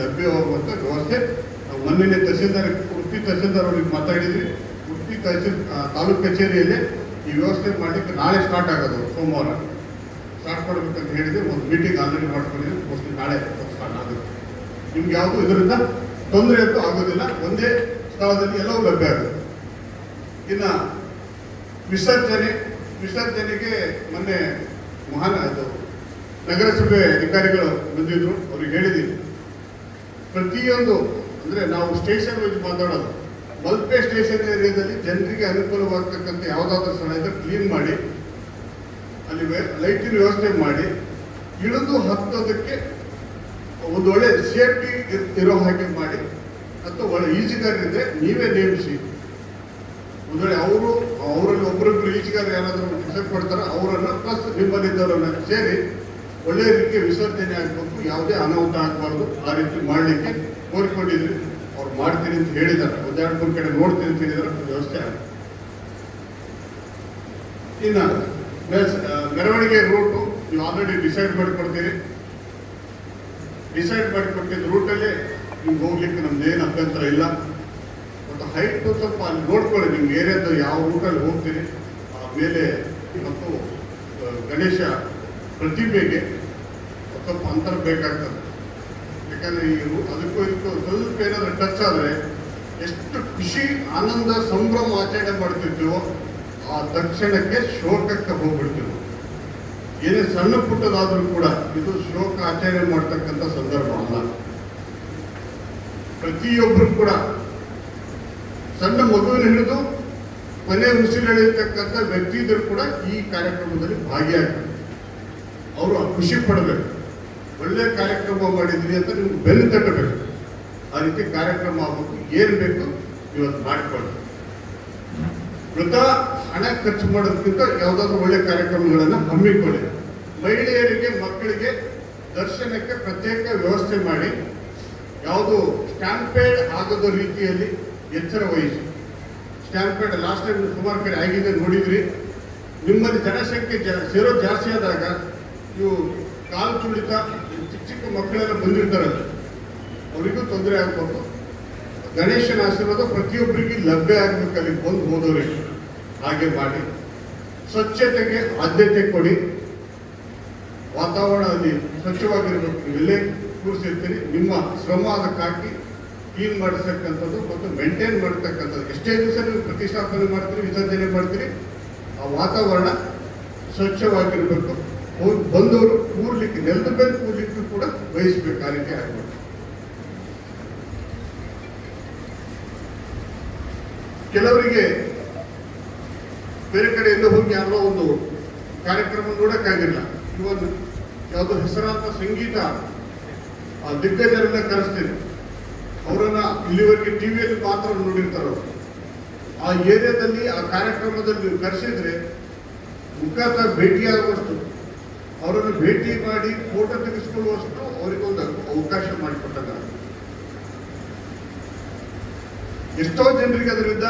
ಲಭ್ಯವಾಗುವಂಥ ವ್ಯವಸ್ಥೆ. ಮೊನ್ನೆ ತಹಸೀಲ್ದಾರ್, ಉಡುಪಿ ತಹಸೀಲ್ದಾರ್ ಅವ್ರಿಗೆ ಮಾತಾಡಿದ್ರಿ ಉಡುಪಿ ತಹಸೀಲ್ ತಾಲೂಕು ಕಚೇರಿಯಲ್ಲೇ ಈ ವ್ಯವಸ್ಥೆ ಮಾಡಲಿಕ್ಕೆ ನಾಳೆ ಸ್ಟಾರ್ಟ್ ಆಗೋದು, ಸೋಮವಾರ. ಸ್ಟಾರ್ಟ್ ಮಾಡಬೇಕಂತ ಹೇಳಿದ್ರೆ ಒಂದು ಮೀಟಿಂಗ್ ಆಲ್ರೆಡಿ ಮಾಡ್ಕೊಂಡಿದ್ದೀವಿ. ಮೋಸ್ಟ್ಲಿ ನಾಳೆ ಸ್ಟಾರ್ಟ್ ಆಗುತ್ತೆ. ನಿಮ್ಗೆ ಯಾವುದು ಇದರಿಂದ ತೊಂದರೆ ಅಂತೂ ಆಗೋದಿಲ್ಲ. ಒಂದೇ ಸ್ಥಳದಲ್ಲಿ ಎಲ್ಲವೂ ಲಭ್ಯ ಆಗುತ್ತೆ. ಇನ್ನು ವಿಸರ್ಜನೆ, ವಿಸರ್ಜನೆಗೆ ಮೊನ್ನೆ ಮಹಾನ ಅದು ನಗರಸಭೆ ಅಧಿಕಾರಿಗಳು ಬಂದಿದ್ರು. ಅವ್ರಿಗೆ ಹೇಳಿದ್ದೀನಿ ಪ್ರತಿಯೊಂದು, ಅಂದರೆ ನಾವು ಸ್ಟೇಷನ್ ವೈಸ್ ಮಾತಾಡೋದು. ಮಲ್ಪೆ ಸ್ಟೇಷನ್ ಏರಿಯಾದಲ್ಲಿ ಜನರಿಗೆ ಅನುಕೂಲವಾಗ್ತಕ್ಕಂಥ ಯಾವುದಾದ್ರೂ ಸ್ಥಳ ಇದ್ರೆ ಕ್ಲೀನ್ ಮಾಡಿ, ಅಲ್ಲಿ ಲೈಟಿನ ವ್ಯವಸ್ಥೆ ಮಾಡಿ, ಇಳಿದು ಹತ್ತೋದಕ್ಕೆ ಒಂದು ಒಳ್ಳೆ ಸೇಫ್ಟಿ ಇರೋ ಹಾಗೆ ಮಾಡಿ ಅಥವಾ ಒಳ್ಳೆ ಈಜುಗಾರರಿದ್ರೆ ನೀವೇ ನೇಮಿಸಿ. ಒಂದು ವೇಳೆ ಅವರು, ಅವರಲ್ಲಿ ಒಬ್ಬರೊಬ್ಬರು ಈಜುಗಾರ ಯಾರಾದರೂ ಕೊಡ್ತಾರೋ ಅವರನ್ನು ಪ್ಲಸ್ ನಿಮ್ಮಲ್ಲಿದ್ದವರನ್ನ ಸೇರಿ ಒಳ್ಳೆ ರೀತಿಯ ವಿಸರ್ಜನೆ ಆಗಬೇಕು, ಯಾವುದೇ ಅನಾಹುತ ಆಗಬಾರ್ದು, ಆ ರೀತಿ ಮಾಡಲಿಕ್ಕೆ ಕೋರಿಕೊಂಡಿದ್ರಿ. ಅವ್ರು ಮಾಡ್ತೀನಿ ಅಂತ ಹೇಳಿದ್ದಾರೆ. ಒಂದೆರಡು ಮೂರು ಕಡೆ ನೋಡ್ತೀನಿ ಅಂತ ಹೇಳಿದ್ರೆ ವ್ಯವಸ್ಥೆ ಆಗುತ್ತೆ ಇನ್ನು ಮೆರವಣಿಗೆ ರೂಟು ನೀವು ಆಲ್ರೆಡಿ ಡಿಸೈಡ್ ಮಾಡಿಕೊಡ್ತೀರಿ. ಡಿಸೈಡ್ ಮಾಡಿಕೊಟ್ಟಿದ್ದ ರೂಟಲ್ಲೇ ನಿಮ್ಗೆ ಹೋಗ್ಲಿಕ್ಕೆ ನಮ್ದು ಏನು ಅಭ್ಯಂತರ ಇಲ್ಲ. ಮತ್ತು ಹೈಟ್ ಸ್ವಲ್ಪ ಅಲ್ಲಿ ನೋಡ್ಕೊಳ್ಳಿ ನಿಮ್ಗೆ ಏರಿಯಾದ ಯಾವ ರೂಟಲ್ಲಿ ಹೋಗ್ತೀರಿ. ಆಮೇಲೆ ಮತ್ತು ಗಣೇಶ ಪ್ರತಿಭೆಗೆ ಸ್ವಲ್ಪ ಅಂತರ ಬೇಕಾಗ್ತದೆ. ಯಾಕಂದ್ರೆ ಇವು ಅದಕ್ಕೂ ಇದಕ್ಕೂ ಸ್ವಲ್ಪ ಏನಾದರೂ ಟಚ್ ಆದರೆ ಎಷ್ಟು ಖುಷಿ, ಆನಂದ, ಸಂಭ್ರಮ ಆಚರಣೆ ಮಾಡ್ತಿರ್ತೀವೋ ಆ ತಕ್ಷಣಕ್ಕೆ ಶೋಕಕ್ಕೆ ಹೋಗ್ಬಿಡ್ತೀವಿ ಏನೇ ಸಣ್ಣ ಪುಟ್ಟದಾದರೂ ಕೂಡ ಇದು ಶೋಕ ಆಚರಣೆ ಮಾಡ್ತಕ್ಕಂಥ ಸಂದರ್ಭ ಅಲ್ಲ. ಪ್ರತಿಯೊಬ್ಬರು ಕೂಡ ಸಣ್ಣ ಮಗುವಿನ ಹಿಡಿದು ಕೊನೆ ಉಸಿರೆಳೆಯತಕ್ಕಂಥ ವ್ಯಕ್ತಿ ಇದ್ರು ಕೂಡ ಈ ಕಾರ್ಯಕ್ರಮದಲ್ಲಿ ಭಾಗಿಯಾಗ್ತಾರೆ. ಅವರು ಖುಷಿ ಪಡಬೇಕು. ಒಳ್ಳೆ ಕಾರ್ಯಕ್ರಮ ಮಾಡಿದ್ರಿ ಅಂತ ನೀವು ಬೆಲೆ ತಟ್ಟಬೇಕು. ಆ ರೀತಿ ಕಾರ್ಯಕ್ರಮ ಆಗಬೇಕು. ಏನು ಬೇಕು ಇವತ್ತು ಮಾಡಿಕೊಳ್ಳಿ. ಮೃತ ಹಣ ಖರ್ಚು ಮಾಡೋದಕ್ಕಿಂತ ಯಾವುದಾದ್ರೂ ಒಳ್ಳೆ ಕಾರ್ಯಕ್ರಮಗಳನ್ನು ಹಮ್ಮಿಕೊಳ್ಳಿ. ಮಹಿಳೆಯರಿಗೆ, ಮಕ್ಕಳಿಗೆ ದರ್ಶನಕ್ಕೆ ಪ್ರತ್ಯೇಕ ವ್ಯವಸ್ಥೆ ಮಾಡಿ, ಯಾವುದು ಸ್ಟ್ಯಾಂಪೇಡ್ ಆಗದ ರೀತಿಯಲ್ಲಿ ಎಚ್ಚರ ವಹಿಸಿ. ಸ್ಟ್ಯಾಂಪೇಡ್ ಲಾಸ್ಟ್ ಟೈಮ್ ಸುಮಾರು ಕಡೆ ಆಗಿದೆ, ನೋಡಿದ್ರಿ. ನಿಮ್ಮಲ್ಲಿ ಜನಸಂಖ್ಯೆ ಜ ಸೇರೋ ಜಾಸ್ತಿ ಆದಾಗ ಇವು ಕಾಲು ತುಳಿತ ಚಿಕ್ಕ ಚಿಕ್ಕ ಮಕ್ಕಳೆಲ್ಲ ಬಂದಿರ್ತಾರೆ. ಅವರಿಗೂ ತೊಂದರೆ ಆಗ್ಬೋದು ಗಣೇಶನ ಆಶೀರ್ವಾದ ಪ್ರತಿಯೊಬ್ಬರಿಗೆ ಲಭ್ಯ ಆಗಬೇಕು ಅಲ್ಲಿ ಬಂದು ಹೋದವರಿಗೆ ಹಾಗೆ ಮಾಡಿ. ಸ್ವಚ್ಛತೆಗೆ ಆದ್ಯತೆ ಕೊಡಿ. ವಾತಾವರಣ ಅಲ್ಲಿ ಸ್ವಚ್ಛವಾಗಿರಬೇಕು. ಎಲ್ಲೇ ಕೂರಿಸಿರ್ತೀರಿ. ನಿಮ್ಮ ಶ್ರಮ ಅದಕ್ಕೆ ಹಾಕಿ ಕ್ಲೀನ್ ಮಾಡಿಸ್ತಕ್ಕಂಥದ್ದು ಮತ್ತು ಮೇಂಟೈನ್ ಮಾಡ್ತಕ್ಕಂಥದ್ದು. ಎಷ್ಟೇ ದಿವಸ ನೀವು ಪ್ರತಿಷ್ಠಾಪನೆ ಮಾಡ್ತೀರಿ, ವಿಸರ್ಜನೆ ಮಾಡ್ತೀರಿ. ಆ ವಾತಾವರಣ ಸ್ವಚ್ಛವಾಗಿರಬೇಕು. ಬಂದವರು ಕೂರ್ಲಿಕ್ಕೆ, ನೆಲದ ಮೇಲೆ ಕೂರ್ಲಿಕ್ಕೂ ಕೂಡ ವಹಿಸ್ಬೇಕು ಆ ರೀತಿ ಕೆಲವರಿಗೆ ಬೇರೆ ಕಡೆ ಎಲ್ಲೋ ಹೋಗಿ ಯಾರೋ ಒಂದು ಕಾರ್ಯಕ್ರಮ ನೋಡಕ್ಕಾಗಿಲ್ಲ. ಇವನ್ ಯಾವುದೋ ಹೆಸರಾಂತ ಸಂಗೀತ, ಆ ದಿಗ್ಗಜರನ್ನ ಕರೆಸ್ತೀನಿ. ಅವರನ್ನ ಇಲ್ಲಿವರೆಗೆ ಟಿವಿಯಲ್ಲಿ ಮಾತ್ರ ನೋಡಿರ್ತಾರ. ಆ ಏರಿಯಾದಲ್ಲಿ, ಆ ಕಾರ್ಯಕ್ರಮದಲ್ಲಿ ಕರೆಸಿದ್ರೆ ಮುಖಾಂತರ ಭೇಟಿಯಾಗುವಷ್ಟು ಅವರನ್ನು ಭೇಟಿ ಮಾಡಿ ಫೋಟೋ ತೆಗೆಸಿಕೊಳ್ಳುವಷ್ಟು ಅವರಿಗೊಂದು ಅವಕಾಶ ಮಾಡಿಕೊಟ್ಟದ ಎಷ್ಟೋ ಜನರಿಗೆ ಅದರಿಂದ